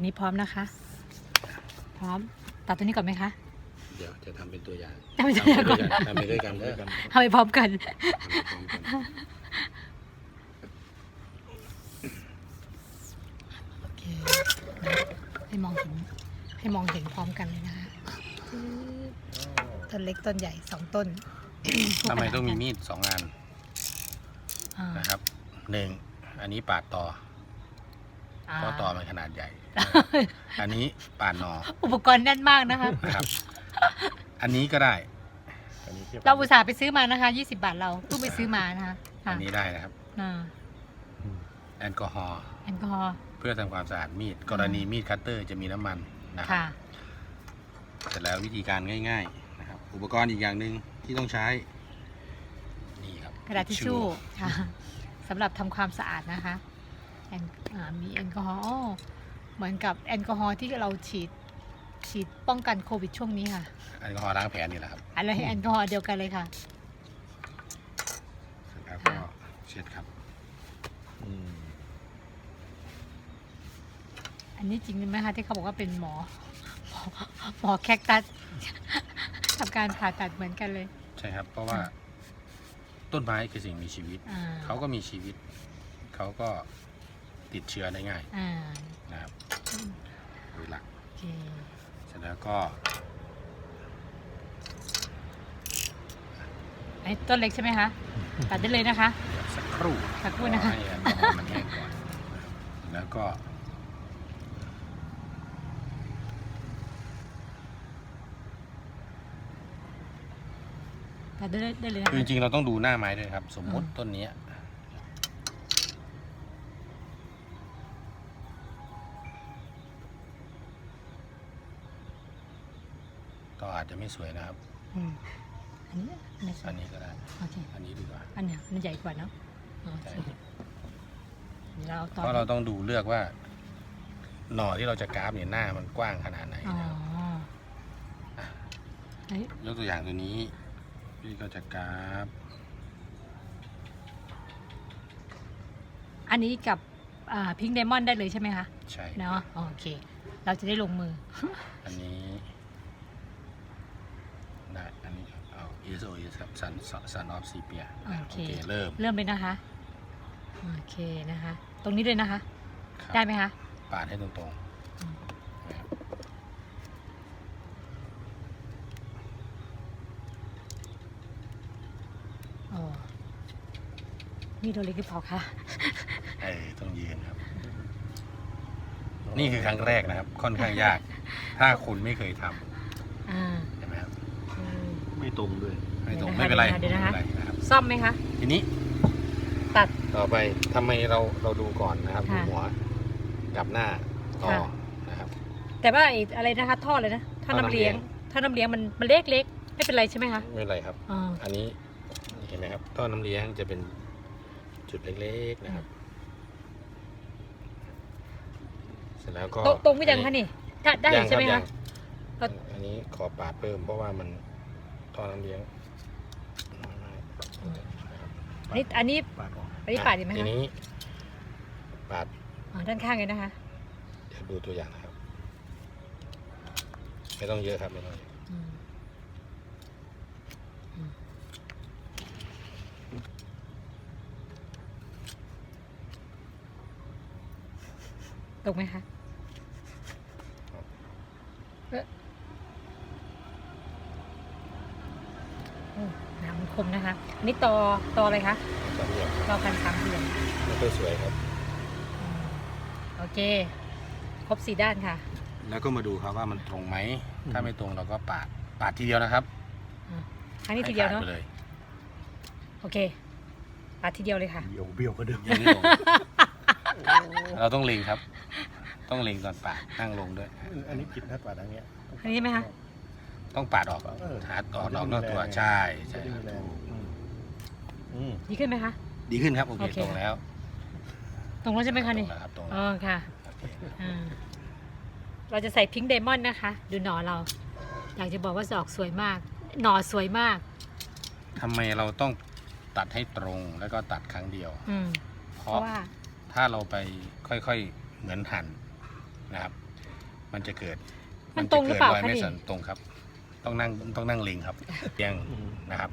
อันนี้พร้อมนะคะ พร้อมตัดตัวนี้ก่อนไหมคะเดี๋ยวจะทำเป็นตัวอย่างทำเป็นตัวอย่างก่อนทำไปด้วยกันทำไปด้วยกันทำไปพร้อมกันทำไปพร้อมกันโอเคให้มองเห็นให้มองเห็นพร้อมกันเลยนะคะต้นเล็กต้นใหญ่สองต้นทำไมต้องมีมีดสองอันอ่านะครับหนึ่งอันนี้ปาดต่ออ่าเพราะต่อมันขนาดใหญ่ อันนี้ปาดหนออุปกรณ์แน่นมากนะคะ นะครับ อันนี้ก็ได้ อันนี้ทียบเราอุตส่าห์ไปซื้อมานะคะ 20 บาทเราเพิ่งไปซื้อมานะคะอัค่ะนนี้ได้นะครับ อ่าแอลกอฮอล์แอลกอฮอล์เพื่อทำความสะอาดมีด กรณีมีดคัตเตอร์จะมีน้ำมันนะครัค่ะบเสร็จแล้ววิธีการง่าย ๆ นะครับ อุปกรณ์อีกอย่างหนึ่งที่ต้องใช้ นี่ครับกระดาษทิชชู่ค่ะสำหรับทำความสะอาดนะคะแอลอ่ามีแอลกอฮอล์อ้อ เหมือนกับแอลกอฮอล์ที่เราฉีดฉีดป้องกันโควิดช่วงนี้ค่ะ แอลกอฮอล์ล้างแผลนี่แหละครับอะไรแอลกอฮอล์เดียวกันเลยค่ะเสร็จแล้วก็เช็ดครับอืมอันนี้จริงไหมคะที่เขาบอกว่าเป็นหมอ หมอหมอแคคตัสทำการผ่าตัดเหมือนกันเลย ใช่ครับ เพราะว่า ต้นไม้คือสิ่งมีชีวิต อ่าเขาก็มีชีวิต เขาก็ติดเชื้อได้ง่ายอ่า นะครับ โดยหลักโอเคเสร็จแล้วก็ ไอ้ต้นเล็กใช่ไหมคะตัดได้เลยนะคะ เดี๋ยวสักครู่สักครู่นะคะ ให้แอลกอฮอล์มันแห้งก่อนนะครับแล้วก็ตัดได้เลยได้เลยนะคือจคะริงๆเราต้องดูหน้าไม้ด้วยครับ สมมติอืมต้นเนี้ย ก็อาจจะไม่สวยนะครับ อืมอันนี้อันนี้อันนี้ก็ได้ โอเคอันนี้ดีกว่าอันเนี้ยมันใหญ่กว่าเนาะโอเคใช่เดี๋ยวเราเอาต่อเพราะเราต้องดูเลือกว่า หน่อที่เราจะกราฟเนี่ยหน้ามันกว้างขนาดไหนอ๋อนะครับเอ้ยยกตัวอย่างตัวนี้ พี่ก็จะกราฟอันนี้กับพิงค์ไดมอนด์ได้เลยใช่ไหมคะใช่ เนาะโอเค เราจะได้ลงมือ อันนี้ ได้ อันนี้เอา ESO ครับสันสันออฟซีเปียโอเค เริ่ม เริ่มเลยนะคะ โอเคนะคะ ตรงนี้เลยนะคะ ครับได้ไหมคะ ปาดให้ตรงอืม ๆนะครับโอ้นี่ตัวเล็กหรือเปล่าคะ เออต้องยืนครับ นี่คือครั้งแรกนะครับ ค่อนข้างยาก ถ้าคุณไม่เคยทำ อ่า ใช่ไหมครับ อืม ไม่ ตรงด้วยไม่ตรงเดี๋ไม่ยวเป็นไรนะคะเดี๋ยวนะคะ ไม่เป็นไรนะครับซ่อมไหมคะ ทีนี้ตัด ต่อไปทำไมเราเราดูก่อนนะครับดูค่ะหัวกับหน้าต่อค่ะ นะครับ แต่ว่าไอ้อะไรนะคะท่อเลยนะท่อน้ำเลี้ยงท่อน้ำเลี้ยงมันมันเล็กเล็กๆไม่เป็นไรใช่ไหมคะไม่เป็นไรครับ อ๋ออันนี้เห็นไหมครับท่อน้ำเลี้ยงจะเป็นจุดเล็กๆนะครับ เสร็จแล้วก็ตรงตรงไม่ยังคะนี่ได้ได้อยู่ใช่ไหมยัคะงก็อันนี้ขอปาดเพิ่มเพราะว่ามัน ท่อน้ำเลี้ยงอันนี้อันนี้ปาดออกอันนี้ปาดดีไหมทีคะนี้ปาดอ๋อด้านข้างเลยนะคะเดี๋ยวดูตัวอย่างนะครับ ไม่ต้องเยอะครับไม่ต้องเยอะอืมอืมตรงไหมคะเอ๊ะโอ้หนา มันคมนะคะอันนี้ตอตออะไรคะสามเหลี่ยมตอพันสามเหลี่ยมไม่ค่อยสวยครับอืมโอเค ครบสี่ด้านค่ะ แล้วก็มาดูครับว่ามันตรงไหม ถ้าไม่ตรงเราก็ปาด ปาดทีเดียวนะครับครั้งนี้ทีเดียวเนาะให้ขไปเลยโอเค ปาดทีเดียวเลยค่ะเบี้ยวเบี้ยวก็เดิมยังไม่ลงเราต้องเล็งครับ ต้องเล็งตอนปาดนั่งลงด้วย อันนี้ผิดนะปาดอย่างเงี้ยอันนี้ใช่ไหมคะ ต้องปาดออกเออหาออกนอกนอกตัวจะได้มีแรงใช่ใช่จะได้มีแรงอืมอืมดีขึ้นไหมคะ ดีขึ้นครับโอเคโอเค ตรงแล้วตรงแล้วใช่ไหมคะนี่ตรงแล้วครับตรงอ๋แล้วอค่ะโอเคอ่าเราจะใส่พิงค์ไดมอนด์นะคะ ดูหนอเรา อยากจะบอกว่าดอกสวยมาก หนอสวยมาก ทำไมเราต้องตัดให้ตรงแล้วก็ตัดครั้งเดียว อืม เพเพราะราะว่า ถ้าเราไปค่อยๆเหมือนหั่นนะครับ มันจะเกิดมันตรงหรือเปล่าจะกิดยคะไม่นี่สันตรงครับ ต้องนั่งต้องนั่งเล็งครับเอียงอืมนะครับ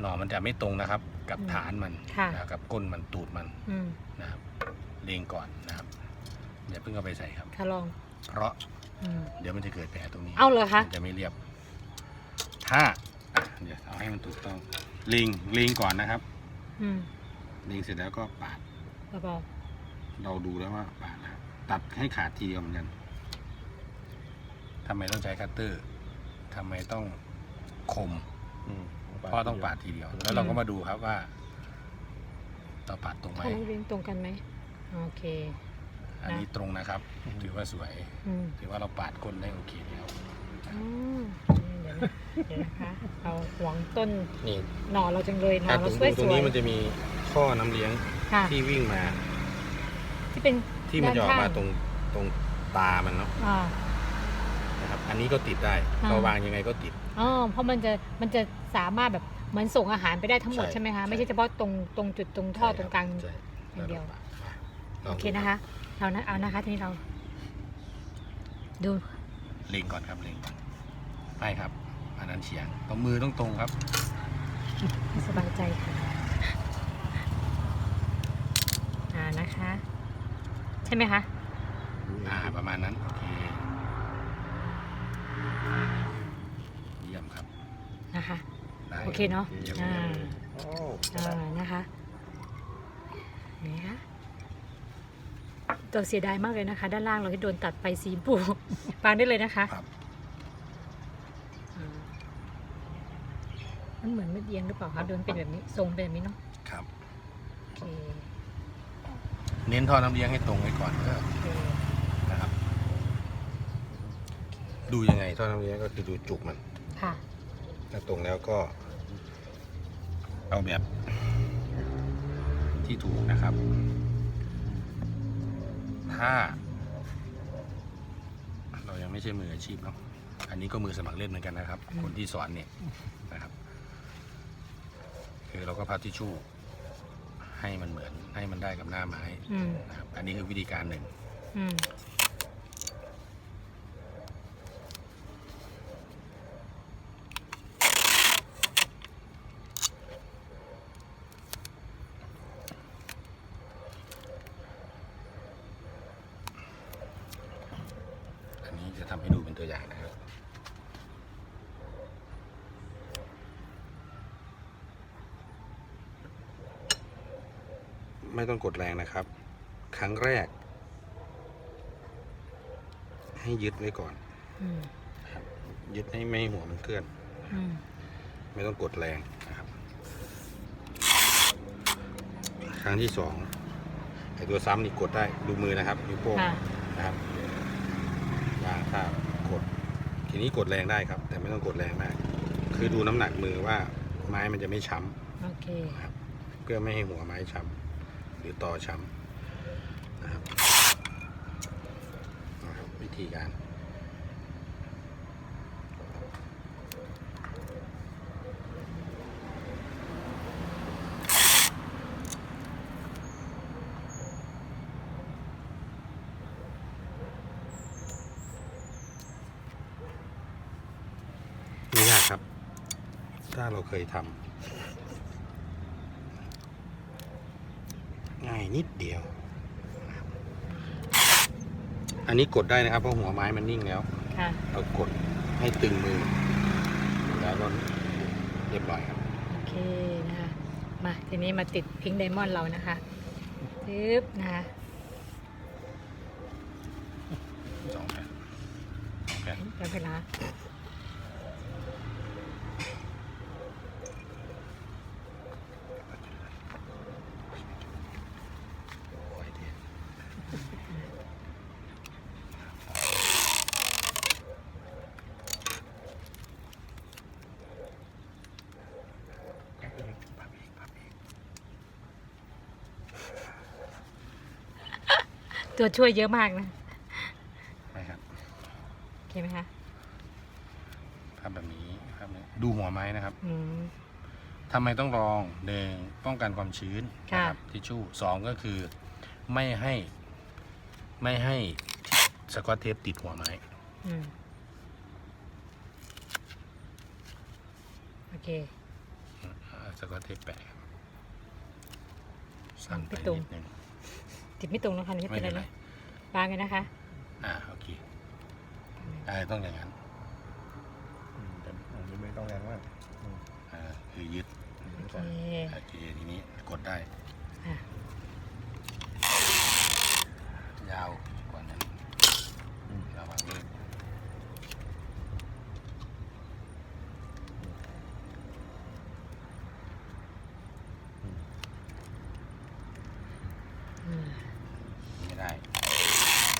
หน่อมันจะไม่ตรงนะครับ กับอืมฐานมันค่ะ นะครับกับก้นมันตูดมันอืมนะครับเล็งก่อนนะครับอย่าเพิ่งเอาไปใส่ครับ ค่ะลองเพราะอืม เดี๋ยวมันจะเกิดแผลตรงนี้เอาเลยคะ มันจะไม่เรียบ ถ้าอะเดี๋ยวเอาให้มันถูกต้องเล็งเล็งก่อนนะครับอืมเล็งเสร็จแล้วก็ปาด เบาเราดูแล้วว่าปาดนะครับตัดให้ขาดทีเดียวเหมือนกันทำไมต้องใช้คัตเตอร์ ทำไมต้องคมอืมเพราะต้องปาดทีเดียว แล้วเราก็มาดูครับว่าเราปาดตรงๆไหมถ้าน้องเรียนตรงกันไหมโอเค อันนี้ตรงนะครับ ถือว่าสวยอืมถือว่าเราปาดก้นได้โอเคแล้วอืมเดี๋ยวนะเดี๋ยวนะคะเราหวงต้นนี่หน่อเราจังเลยหน่อถ้าตเรารงสวยตรงนี้มันจะมีข้อน้ำเลี้ยงๆค่ะที่วิ่งมา ที่เป็น ที่มันจะออกมาด้านข้าง ตรงตรงตามันเนาะอ่า นะครับ อันนี้ก็ติดได้อ่า เราวางยังไงก็ติด อ๋อเพราะมันจะมันจะสามารถแบบเหมือนส่งอาหารไปได้ทั้งหมดใช่ ใช่ไหมคะใช่ไม่ใช่เฉพาะตรงตรงจุดตรงท่อตรงกลาง ใช่อย่างเดียว แล้ราปาดมาลโอองเคนะคะ เรานะเอานะคะทีนี้เรา ดูเล็งก่อนครับเล็งก่อนไม่ครับอันนั้นเฉียงตรงมือต้องตรงครับให้สบายใจค่ะอ่านะคะ ใช่ไหมคะ อ่าประมาณนั้นโอเค เยี่ยมครับ นะคะ ได้ โอเคเนาะยี่ยมอ่ายี่ยมโอ้อ่านะคะนี่คะตัวเสียดายมากเลยนะคะ ด้านล่างเราที่โดนตัดไปสีชมพูวางได้เลยนะคะครับอ่ามันเหมือนไม่เอียงหรือเปล่าคะโดนเป็นแบบนี้ทรงเป็นแบบนี้เนาะครับโอเคเน้นท่อน้ำเลี้ยงให้ตรงไว้ก่อนก็โอเคนะครับ ดูยังไงท่อน้ำเลี้ยงก็คือดูจุกมันค่ะถ้าตรงแล้วก็ เอาแบบที่ถูกนะครับ ถ้า เรายังไม่ใช่มืออาชีพเนาะ อันนี้ก็มือสมัครเล่นเหมือนกันนะครับอืมคนที่สอนเนี่ยนะครับ คือเราก็พับทิชชู่ให้มันเหมือนให้มันได้กับหน้าไม้อืมนะครับ อันนี้คือวิธีการหนึ่ง อืม อันนี้จะทำให้ดูเป็นตัวอย่างนะครับ ไม่ต้องกดแรงนะครับ ครั้งแรก ให้ยึดไว้ก่อนอืมนะครับ ยึดให้ไม่ให้หัวมันเคลื่อนอืมไม่ต้องกดแรงนะครับ ครั้งที่สองไอตัวซ้ำนี่กดได้ดูมือนะครับนิ้วโป้งค่ะนะครับวางท่ากด ทีนี้กดแรงได้ครับ แต่ไม่ต้องกดแรงมาก คือดูน้ำหนักมือว่าไม้มันจะไม่ช้โอเคำนะครับเพื่อไม่ให้หัวไม้ช้ำ หรือต่อช้ำนะครับวิธีการไม่ยากครับ ถ้าเราเคยทำ ง่ายนิดเดียว อันนี้กดได้นะครับเพราะหัวไม้มันนิ่งแล้วค่ะเรากดให้ตึงมือ แล้วก็เรียบร้อยครับ โอเคนะคะ มาทีนี้มาติดพิงค์ไดมอนด์เรานะคะปึ๊บนะคะสองแผ่นสองแผ่นแล้วเวลา โอ้ยดีพับอีกพับอีกพับอีก ตัวช่วยเยอะมากนะไปครับโอเคไหมคะภาพแบบนี้ภาพนี้ดูหัวไม้นะครับอืม ทำไมต้องรองหนึ่งป้องกันความชื้นค่ะ นะครับทิชชู่สองก็คือไม่ให้ไม่ให้สกอตเทปติดหัวไม้ อืมโอเค อ่าสกอตเทปแปะครับสั้นไปไม่ตรงนิดนึง ติดไม่ตรงนะคะนี่ไม่เป็นเป็นไรไรนะวางกันนะคะอ่าโอเคอ่าต้องอย่างนั้นอืมแต่อันนี้ไม่ต้องแรงมากอืมอ่าคือยึดโอเคโอเคทีนี้กดได้อะยาวกว่านั้น อืม ระวังเลย อืม ไม่ได้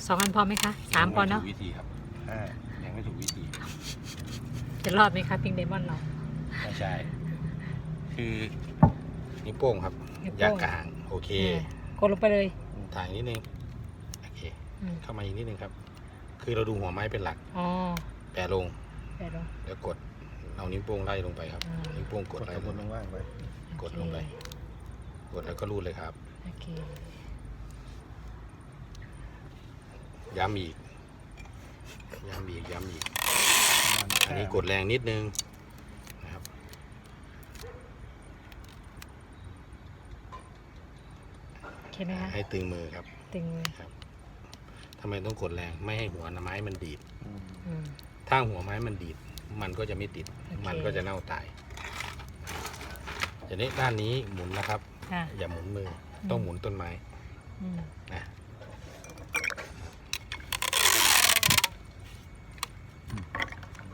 ส องอันพอไหมคะสามพอเนาะยังไม่ถูกวิธีครับห้ายังไม่ถูกวิธีจะรอดไหมคะพิงเดมอนเรา ไม่ใช่ คือนิ้วโป้งครับนิ้วโป้งอยากกลาง โอเคเออกดลงไปเลยถ่ายนิดนึง โอเค อืมเข้ามาอีกนิดนึงครับ คือเราดูหัวไม้เป็นหลัก อ๋อแปะลงไปลงแล้วกด เอานิ้วโป้งไล่ลงไปครับ อ่า นิ้นิ้วโป้งกกดดไล่กระลบงนว่างๆไว้กดลงไป กดแล้วก็รูดเลยครับ โอเค ย้ำอีก ย้ำอีก ย้ำอีกประมาณอันนี้กดแรงนิดนึงนะครับโอเคไหมคะให้ตึงมือครับ ตึงมือทำไมต้องกดแรงไม่ให้หัวไม้มันดีด อืมอืมถ้าหัวไม้มันดีด มันก็จะไม่ติดโอเคมันก็จะเน่าตายทีนี้ด้านนี้หมุนนะครับ ค่ะอย่าหมุนมือมต้องหมุนต้นไม้อืมนะ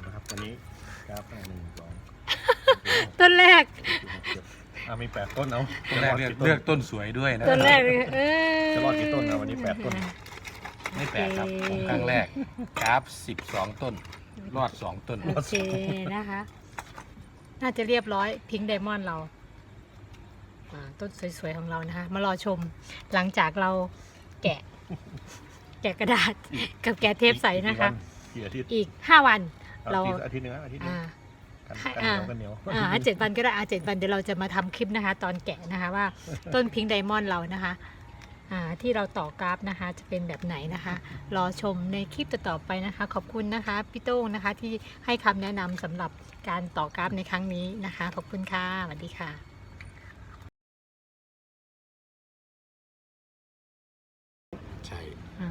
นะครับตอน นี้กราฟอะหนึ่งสองต้นแรกเจ็ดอะมีแปดต้นเอาเลือกจะรดกี่เลือกต้นสวยด้วยนะต้นแรกเลยเออจะรอดกี่ต้นนะวันนี้แปดต้น ไม่แปลกครับโอเคผมครั้งแรกกราฟสิบสองต้น รอดสองต้นโอเคนะคะ น่าจะเรียบร้อยพิงค์ไดมอนด์เราอ่าต้นสวยๆของเรานะคะ มารอชมหลังจากเราแกะ แกะกระดาษกับแกะเทปใสนะคะกี่อาทิตย์อีก5วัน เราเราอาทิตย์หนึงนะอาทิตย์หนึงอ่ากันให้กันเหนียวอ่ากันเหนียวอ่าเจ็ดวันก็ได้อ่าเจ็ดวันเดี๋ยวเราจะมาทำคลิปนะคะ ตอนแกะนะคะว่าต้นพิงค์ไดมอนด์เรานะคะอ่าที่เราต่อกราฟนะคะจะเป็นแบบไหนนะคะ รอชมในคลิปต่อๆไปนะคะ ขอบคุณนะคะพี่โต้งนะคะที่ให้คำแนะนำสำหรับการต่อกราฟในครั้งนี้นะคะ ขอบคุณค่ะสวัสดีค่ะใช่อ่า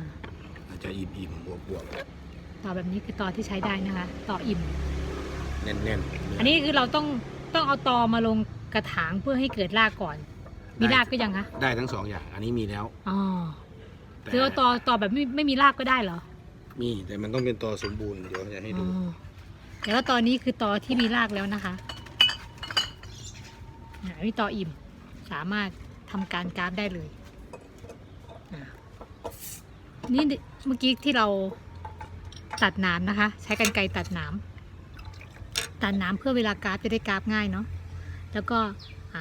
อาจจะอิ่มอิ่มบวกบวก ต่อแบบนี้คือต่อที่ใช้ได้นะคะ ต่ออิ่ม แน่นแน่นอันนี้คือเราต้องต้องเอาตอมาลงกระถางเพื่อให้เกิดรากก่อน มีรากก็ยังคะได้ทั้งสองอย่าง อันนี้มีแล้วอ๋อแต่คือเอาตอตอแบบไม่ไม่มีรากก็ได้เหรอมีแต่มันต้องเป็นตัวสมบูรณ์เดี๋ยวจะให้ดู อ๋อแต่ว่าตอนนี้คือตอที่มีรากแล้วนะคะอ่าอันนี้ตออิ่มสามารถทำการกราฟได้เลยอ่านี่เมื่อกี้ที่เรา ตัดหนามนะคะ ใช้กันไกรตัดหนามตัดหนามเพื่อเวลากราฟจะได้กราฟง่ายเนาะแล้วก็อ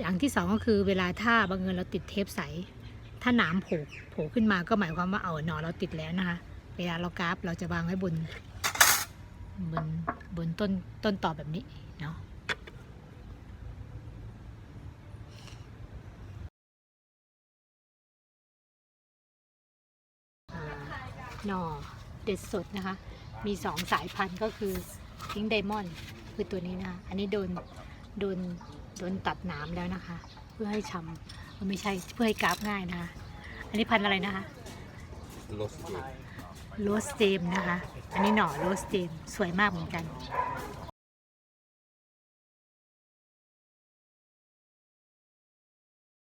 อย่างที่สองก็คือเวลาถ้าบางเงินเราติดเทปใส ถ้าหนามโผล่โผล่ขึ้นมาก็หมายความว่าเอาหนอเราติดแล้วนะคะ เวลาเรากราฟเราจะวางไว้บนบนบนต้นต้นต่อแบบนี้เนาะหน่อ เด็ดสดนะคะ มีสองสายพันธุ์ก็คือพิงไดมอนด์คือตัวนี้นะคะอันนี้โดนโดนโดนตัดหนามแล้วนะคะ เพื่อให้ชำเออไม่ใช่เพื่อให้กราฟง่ายนะคะ อันนี้พันธุ์อะไรนะคะลดเองโรสเตมนะคะ อันนี้หน่อโรสเตมสวยมากเหมือนกัน